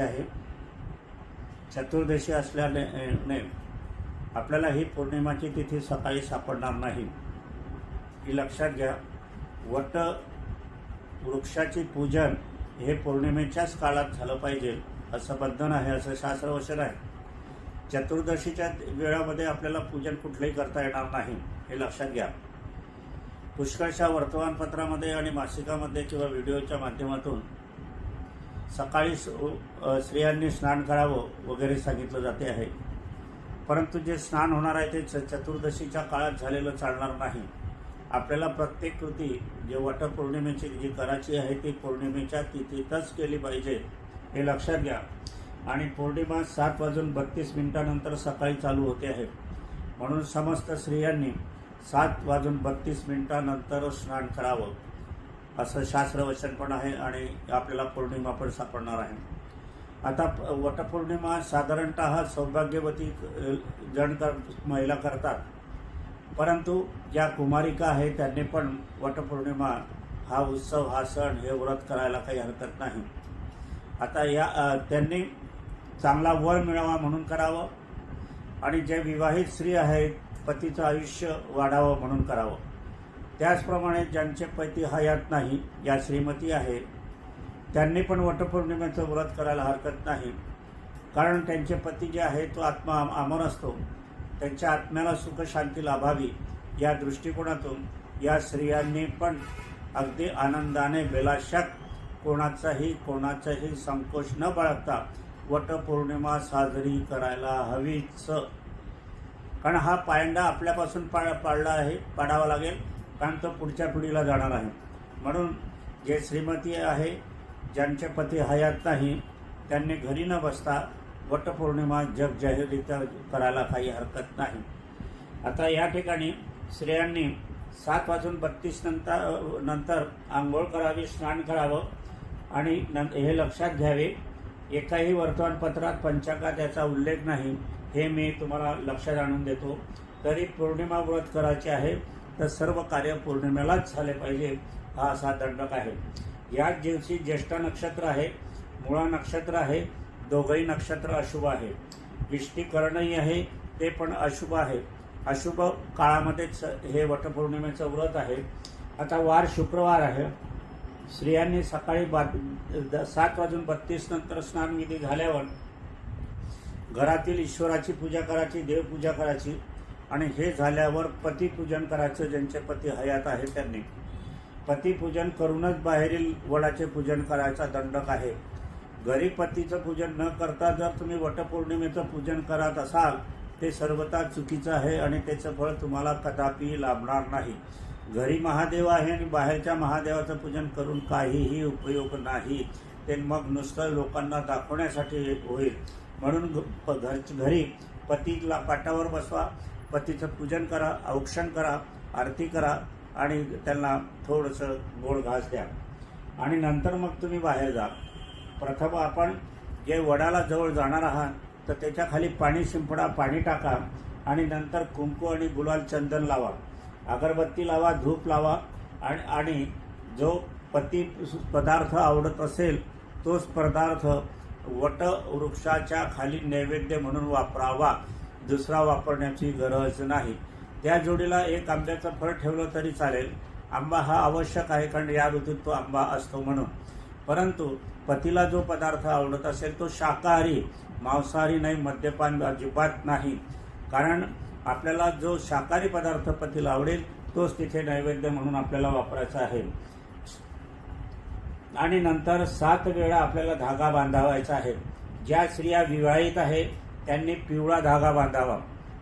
आहे. चतुर्दशी असल्याने आपल्याला ही पौर्णिमाची तिथी सकाळी सापडणार नाही. ही लक्षात घ्या. वट वृक्षाची पूजन हे पौर्णिमेच्याच काळात झालं पाहिजे असं बंधन आहे असं शास्त्रवचन आहे. चतुर्दशीच्या वेळामध्ये आपल्याला पूजन कुठलंही करता येणार नाही हे लक्षात घ्या. पुष्कळशा वर्तमानपत्रामध्ये आणि मासिकामध्ये किंवा व्हिडिओच्या माध्यमातून सकाळी स- स्त्रियांनी स्नान करावं वगैरे सांगितलं जाते आहे. परंतु जे स्नान होणार आहे ते च- चतुर्दशीच्या काळात झालेलं चालणार नाही. आपल्याला प्रत्येक कृती जे वटपौर्णिमेची जी करायची आहे ती पौर्णिमेच्या तिथीतच केली पाहिजे हे लक्षात घ्या. आणि पौर्णिमा सात वाजून बत्तीस मिनिटानंतर सकाळी चालू होते आहे. म्हणून समस्त स्त्रियांनी सात वाजून बत्तीस मिनिटानंतर स्नान करावं. असं शास्त्रवचन पण आहे आणि आपल्याला पौर्णिमा पण सापडणार आहे. आता प- वटपौर्णिमा साधारणतः सौभाग्यवती जण कर महिला करतात. परंतु ज्या कुमारिका आहे त्यांनी पण वटपौर्णिमा हा उत्सव हा सण हे व्रत करायला काही हरकत नाही. आता या त्यांनी चांगला वर मिळावा म्हणून करावं आणि जे विवाहित स्त्री आहेत पतीचं आयुष्य वाढावं म्हणून करावं. त्याचप्रमाणे ज्यांचे पती हयात नाही या श्रीमती आहे त्यांनी पण वटपौर्णिमेचं व्रत करायला हरकत नाही. कारण त्यांचे पती जे आहे तो आत्मा अमर असतो. त्यांच्या आत्म्याला सुख शांती लाभावी या दृष्टिकोनातून या स्त्रियांनी पण अगदी आनंदाने बेलाशक कोणाचाही कोणाचाही संकोच न बाळगता वटपौर्णिमा साजरी करायला हवीच. कारण हा पायंडा आपल्यापासून पा पाडला आहे पाडावा लागेल. कारण तो पुढच्या पिढीला जाणार आहे. म्हणून जे श्रीमती आहे ज्यांचे पती हयात नाही त्यांनी घरी न बसता वटपौर्णिमा जग जाहीररित्या करायला काही हरकत नाही. आता या ठिकाणी स्त्रियांनी सात वाजून बत्तीस नंतर नंतर आंघोळ करावी स्नान करावं आणि न हे लक्षात घ्यावे. एकाही वर्तमानपत्रात पंचांगात याचा उल्लेख नाही हे मी तुम्हाला लक्षात आणून देतो. तरी पौर्णिमा व्रत करायचे आहे. तर सर्व कार्य पौर्णिमेलाच झाले पाहिजे हा असा दंडक आहे. याच दिवशी ज्येष्ठ नक्षत्र आहे मुळा नक्षत्र आहे दोघंही नक्षत्र अशुभ आहे. विष्टीकरणही आहे ते पण अशुभ आहे. अशुभ काळामध्येच हे वटपौर्णिमेचं व्रत आहे. आता वार शुक्रवार आहे. स्त्रियांनी सकाळी बा द- सात वाजून बत्तीस नंतर स्नानविधी झाल्यावर घरातील ईश्वराची पूजा करायची देवपूजा करायची. आणि हे झाल्यावर पतीपूजन करायचं ज्यांचे पती हयात आहे त्यांनी. पतीपूजन करूनच बाहेरील वडाचे पूजन करायचा दंडक आहे. घरी पतीचं पूजन न करता जर तुम्ही वटपौर्णिमेचं पूजन करत असाल ते सर्वता चुकीचं आहे आणि त्याचं फळ तुम्हाला कदापि लाभणार नाही. घरी महादेव आहे आणि बाहेरच्या महादेवाचं पूजन करून काहीही उपयोग नाही. ते मग नुसतं लोकांना दाखवण्यासाठी होईल. म्हणून घ- प- घर घरी पतीला पाटावर बसवा. पतीचं पूजन करा औक्षण करा आरती करा आणि त्यांना थोडंसं गोड घास द्या. आणि नंतर मग तुम्ही बाहेर जा. प्रथम आपण जे वडाला जवळ जाणार आहात तर त्याच्याखाली पाणी शिंपडा पाणी टाका आणि नंतर कुंकू आणि गुलाल चंदन लावा. अगरबत्ती लावा धूप लावा आणि आणि जो पती पदार्थ आवडत असेल तोच पदार्थ वट वृक्षाच्या खाली नैवेद्य म्हणून वापरावा. दुसरा वापरण्याची गरज नाही. त्या जोडीला एक आंब्याचं फळ ठेवलं तरी चालेल. आंबा हा आवश्यक आहे कारण या ऋतूत तो आंबा असतो म्हणून. परंतु पतीला जो पदार्थ आवडत असेल तो शाकाहारी मांसाहारी नाही मद्यपान अजिबात नाही. कारण आपल्याला जो शाकाहारी पदार्थ पतीला आवडेल तोच तिथे नैवेद्य म्हणून आपल्याला वापरायचा आहे. आणि नंतर सात वेळा आपल्याला धागा बांधावायचा आहे. ज्या स्त्रिया विवाहित आहे त्यांनी पिवळा धागा बांधावा.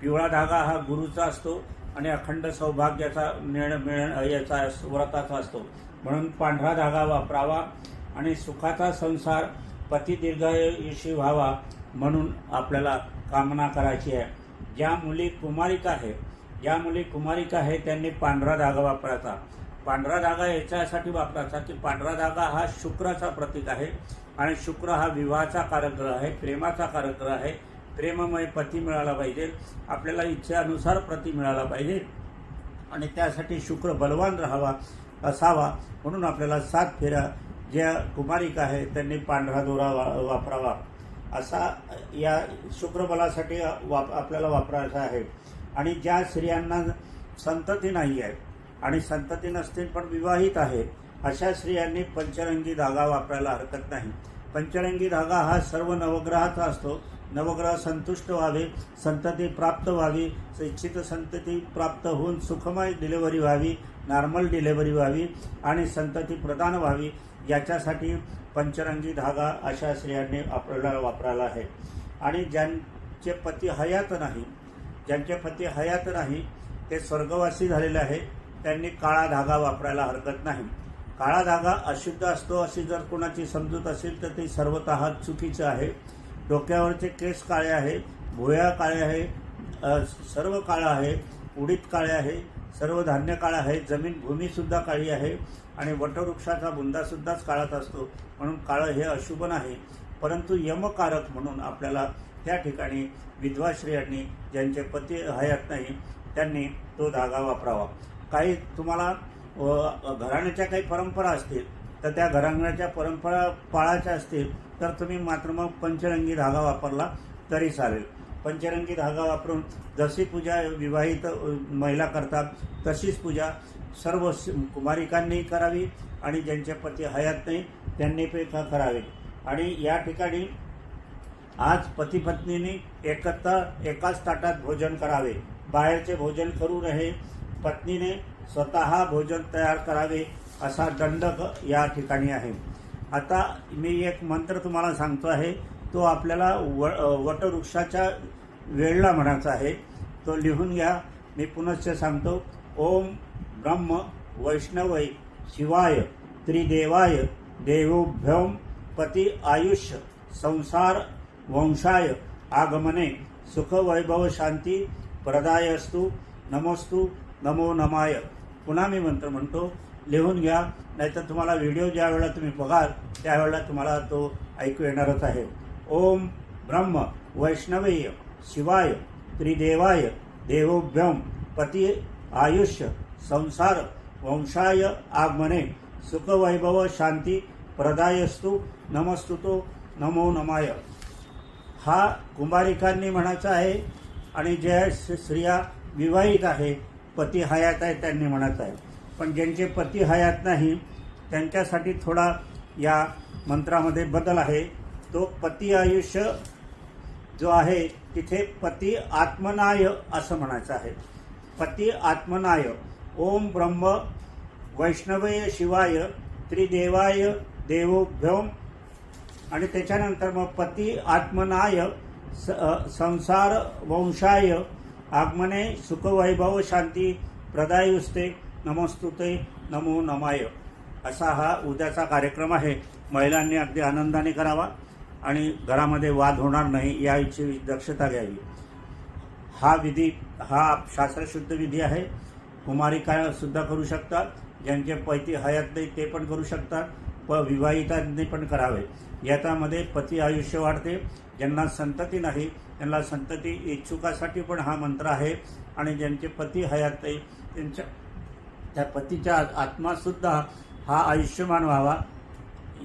पिवळा धागा हा गुरुचा असतो आणि अखंड सौभाग्याचा मिळ मिळण याचा व्रताचा असतो. म्हणून पांढरा धागा वापरावा आणि सुखाचा संसार पती दीर्घायुषी व्हावा म्हणून आपल्याला कामना करायची आहे. ज्या मुली कुमारिका आहे ज्या मुली कुमारिका आहे त्यांनी पांढरा धागा वापरायचा. पांढरा धागा याच्यासाठी वापरायचा की पांढरा धागा हा शुक्राचा प्रतीक आहे आणि शुक्र हा विवाहाचा कारकग्रह आहे प्रेमाचा कारकग्रह आहे प्रेममय पती मिळाला पाहिजे. आपल्याला इच्छेनुसार पती मिळाला पाहिजे. आणि त्यासाठी शुक्र बलवान राहावा असावा. म्हणून आपल्याला सात फेऱ्या ज्या कुमारिका आहे त्यांनी पांढरा दोरा वा वापरावा. असा या शुक्रबलासाठी वाप आपल्याला वापरायचा आहे. आणि ज्या स्त्रियांना संतती नाही आहे आणि संतती नसतील पण विवाहित आहे अशा स्त्रियांनी पंचरंगी धागा वापरायला हरकत नाही. पंचरंगी धागा हा सर्व नवग्रहाचा असतो. नवग्रह संतुष्ट व्हावे संतती प्राप्त व्हावी इच्छित संतती प्राप्त होऊन सुखमय डिलेवरी व्हावी नॉर्मल डिलेवरी व्हावी आणि संतती प्रदान व्हावी याच्यासाठी पंचरंगी धागा अशा स्त्रियांनी आपल्याला वापरायला आहे. आणि ज्यांचे पती हयात नाही ज्यांचे पती हयात नाही ते स्वर्गवासी झालेले आहे त्यांनी काळा धागा वापरायला हरकत नाही. काळा धागा अशुद्ध असतो अशी जर कोणाची समजूत असेल तर ते सर्वत चुकीचं आहे. डोक्यावरचे केस काळे आहे भुया काळे आहे सर्व काळं आहे उडीद काळे आहे सर्व धान्य काळं आहे जमीन भूमीसुद्धा काळी आहे आणि वटवृक्षाचा बुंदासुद्धाच काळात असतो. म्हणून काळं हे अशुभ नाही परंतु यमकारक म्हणून आपल्याला त्या ठिकाणी विधवाश्रियांनी ज्यांचे पती हयात नाही त्यांनी तो धागा वापरावा. काही तुम्हाला घराण्याच्या काही परंपरा असतील तर त्या घरांगणाच्या परंपरा पाळायच्या असतील तर तुम्ही मात्र मग पंचरंगी धागा वापरला तरी चालेल. पंचरंगी धागा वापरून जशी पूजा विवाहित महिला करतात तशीच पूजा सर्व कुमारिकांनी करावी आणि ज्यांचे पती हयात नाही त्यांनी पे करावे. आणि या ठिकाणी आज पतीपत्नीने एकत्र एकाच ताटात भोजन करावे. बाहेरचे भोजन करू नये. पत्नीने स्वतः भोजन तयार करावे. असा दंडक या ठिकाणी आहे. आता मी एक मंत्र तुम्हाला सांगतो आहे. तो आपल्याला व वटवृक्षाच्या वेळला म्हणायचा आहे. तो लिहून घ्या. मी पुनश्च सांगतो. ओम ब्रह्म वैष्णवै शिवाय त्रिदेवाय देवोभ्यम पती आयुष्य संसार वंशाय आगमने सुख वैभव शांती प्रदायस्तु नमोस्तु नमो नमाय. पुन्हा मी मंत्र म्हणतो. लिहून घ्या नाहीतर तुम्हाला व्हिडिओ ज्या वेळेला तुम्ही बघाल त्यावेळेला तुम्हाला तो ऐकू येणारच आहे. ओम ब्रह्म वैष्णवेय शिवाय त्रिदेवाय देवोभ्यम पती आयुष्य संसार वंशाय आगमने सुखवैभव शांती प्रदायस्तु नमस्तुतो नमो नमाय. हा कुंभारिकांनी म्हणायचा आहे आणि ज्या स्त्रिया विवाहित आहे पती हयात आहे त्यांनी म्हणायचं आहे. पण ज्यांचे पती हयात नाही त्यांच्यासाठी थोडा या मंत्रामध्ये बदल आहे. तो पती आयुष्य जो आहे तिथे पती आत्मनाय असं म्हणायचं आहे. पती आत्मनाय ओम ब्रह्म वैष्णवय शिवाय त्रिदेवाय देवोभ्यम. आणि त्याच्यानंतर मग पती आत्मनाय स संसार वंशाय आगमने सुखवैभव शांती प्रदायुस्ते. नमस्तुते नमो नमाय. असा हा उद्याचा कार्यक्रम आहे. महिलांनी अगदी आनंदाने करावा आणि घरामध्ये वाद होणार नाही याची दक्षता घ्यावी. हा विधी हा शास्त्रशुद्ध विधी आहे. कुमारिका सुद्धा करू शकतात. ज्यांचे पैती हयात नाही ते पण करू शकतात. प विवाहितांनी पण करावे. याच्यामध्ये पती आयुष्य वाढते. ज्यांना संतती नाही त्यांना संतती इच्छुकासाठी पण हा मंत्र आहे. आणि ज्यांचे पती हयात नाही त्यांच्या त्या पतीच्या आत्मासुद्धा हा आयुष्यमान व्हावा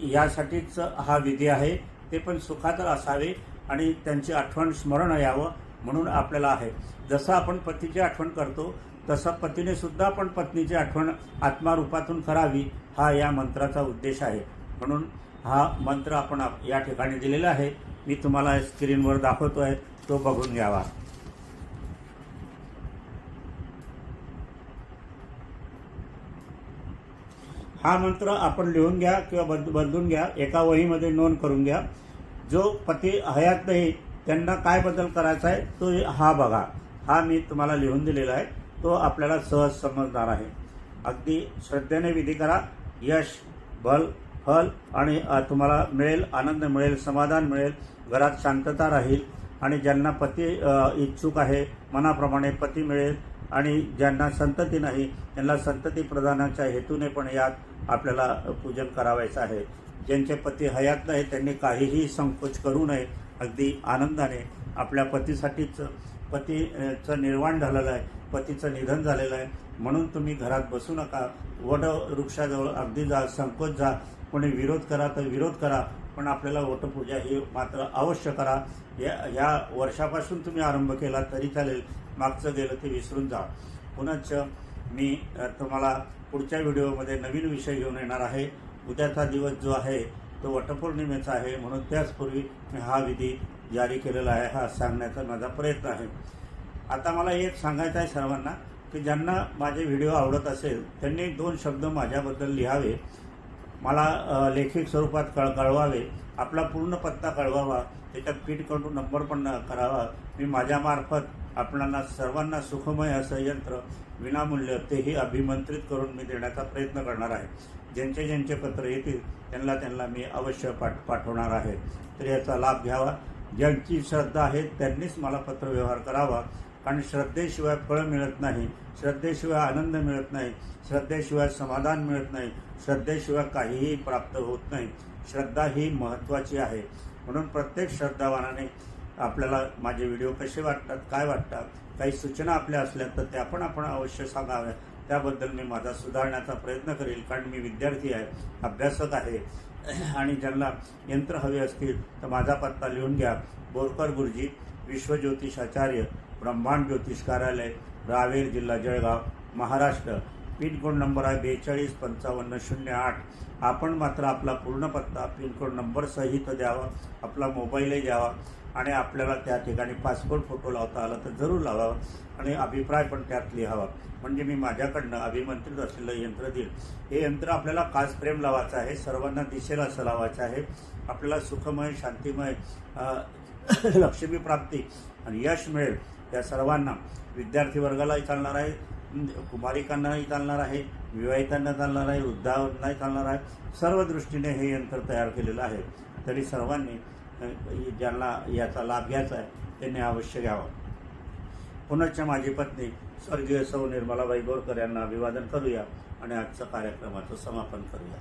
यासाठीच हा विधी आहे. ते पण सुखात असावे आणि त्यांची आठवण स्मरण यावं म्हणून आपल्याला आहे. जसं आपण पतीची आठवण करतो तसं पतीने सुद्धा पण पत्नीची आठवण आत्मारूपातून करावी हा या मंत्राचा उद्देश आहे. म्हणून हा मंत्र आपण आप- या ठिकाणी दिलेला आहे. मी तुम्हाला स्क्रीनवर दाखवतो आहे तो बघून घ्यावा. हा मंत्र आपण लिहून घ्या किंवा बद बदलून घ्या एका वहीमध्ये नोंद करून घ्या. जो पती हयात नाही त्यांना काय बदल करायचा आहे तो हा बघा. हा मी तुम्हाला लिहून दिलेला आहे. तो आपल्याला सहज समजणार आहे. अगदी श्रद्धेने विधी करा. यश बल फल आणि तुम्हाला मिळेल आनंद मिळेल समाधान मिळेल घरात शांतता राहील आणि ज्यांना पती इच्छुक आहे मनाप्रमाणे पती मिळेल आणि ज्यांना संतती नाही त्यांना संतती प्रदानाच्या हेतूने पण यात आपल्याला पूजन करावायचं आहे. ज्यांचे पती हयात नाही त्यांनी काहीही संकोच करू नये. अगदी आनंदाने आपल्या पतीसाठीच पतीचं निर्वाण झालेलं आहे पतीचं निधन झालेलं आहे. म्हणून तुम्ही घरात बसू नका. वड वृक्षाजवळ अगदी जा संकोच जा. कोणी विरोध करा तर विरोध करा. पण आपल्याला वटपूजा ही मात्र अवश्य करा. या या वर्षापासून तुम्ही आरंभ केला तरी चालेल. मागचं गेलं ते विसरून जा. पुनश्च मी तुम्हाला पुढच्या व्हिडिओमध्ये नवीन विषय घेऊन येणार आहे. उद्याचा दिवस जो आहे तो वटपौर्णिमेचा आहे. म्हणून त्याचपूर्वी मी हा विधी जारी केलेला आहे हा सांगण्याचा माझा प्रयत्न आहे. आता मला एक सांगायचं आहे सर्वांना की ज्यांना माझे व्हिडिओ आवडत असेल त्यांनी दोन शब्द माझ्याबद्दल लिहावे. मला लेखिक स्वरूपात कळ कळवावे. आपला पूर्ण पत्ता कळवावा. त्याच्यात फिट करून नंबर पण न- करावा. मी माझ्यामार्फत आपणाला सर्वांना सुखमय असं यंत्र विनामूल्य तेही अभिमंत्रित करून मी देण्याचा प्रयत्न करणार आहे. ज्यांचे ज्यांचे पत्र येतील त्यांना त्यांना मी अवश्य पाठ पाठवणार आहे. तर याचा लाभ घ्यावा. ज्यांची श्रद्धा आहे त्यांनीच मला पत्रव्यवहार करावा. कारण श्रद्धेशिवाय फळ मिळत नाही श्रद्धेशिवाय आनंद मिळत नाही श्रद्धेशिवाय समाधान मिळत नाही श्रद्धेशिवाय काहीही प्राप्त होत नाही. श्रद्धा ही महत्त्वाची आहे. म्हणून प्रत्येक श्रद्धावानाने आपल्याला माझे व्हिडिओ कसे वाटतात काय वाटतात काही सूचना आपल्या असल्या तर त्या पण आपण अवश्य सांगाव्या. त्याबद्दल मी माझा सुधारण्याचा प्रयत्न करेल कारण मी विद्यार्थी आहे अभ्यासक आहे. आणि ज्यांना यंत्र हवे असतील तर माझा पत्ता लिहून घ्या. बोरकर गुरुजी विश्वज्योतिषाचार्य ब्रह्मांड ज्योतिष कार्यालय रावेर जिल्हा जळगाव महाराष्ट्र. पिनकोड नंबर आहे बेचाळीस पंचावन्न शून्य आठ. आपण मात्र आपला पूर्ण पत्ता पिनकोड नंबर सहित द्यावा आपला मोबाईलही द्यावा आणि आपल्याला त्या ठिकाणी पासपोर्ट फोटो लावता आला तर जरूर लावावा आणि अभिप्राय पण त्यात लिहावा. म्हणजे मी माझ्याकडनं अभिमंत्रित असलेलं यंत्र देईल. हे यंत्र आपल्याला काच प्रेम लावायचं आहे सर्वांना दिसेल असं लावायचं आहे. आपल्याला सुखमय शांतिमय लक्ष्मीप्राप्ती लक्ष्मी प्राप्ती आणि यश मिळेल त्या सर्वांना विद्यार्थी वर्गालाही चालणार आहे. कुमारिकांनाही चालणार आहे विवाहितांना चालणार आहे वृद्धांनाही चालणार आहे. सर्व दृष्टीने हे यंत्र तयार केलेलं आहे. तरी सर्वांनी ज्यांना याचा लाभ घ्यायचा आहे त्यांनी अवश्य घ्यावा. पुनश्च माझी पत्नी स्वर्गीय सौ निर्मलाबाई बोरकर यांना अभिवादन करूया आणि आजचं कार्यक्रमाचं समापन करूया.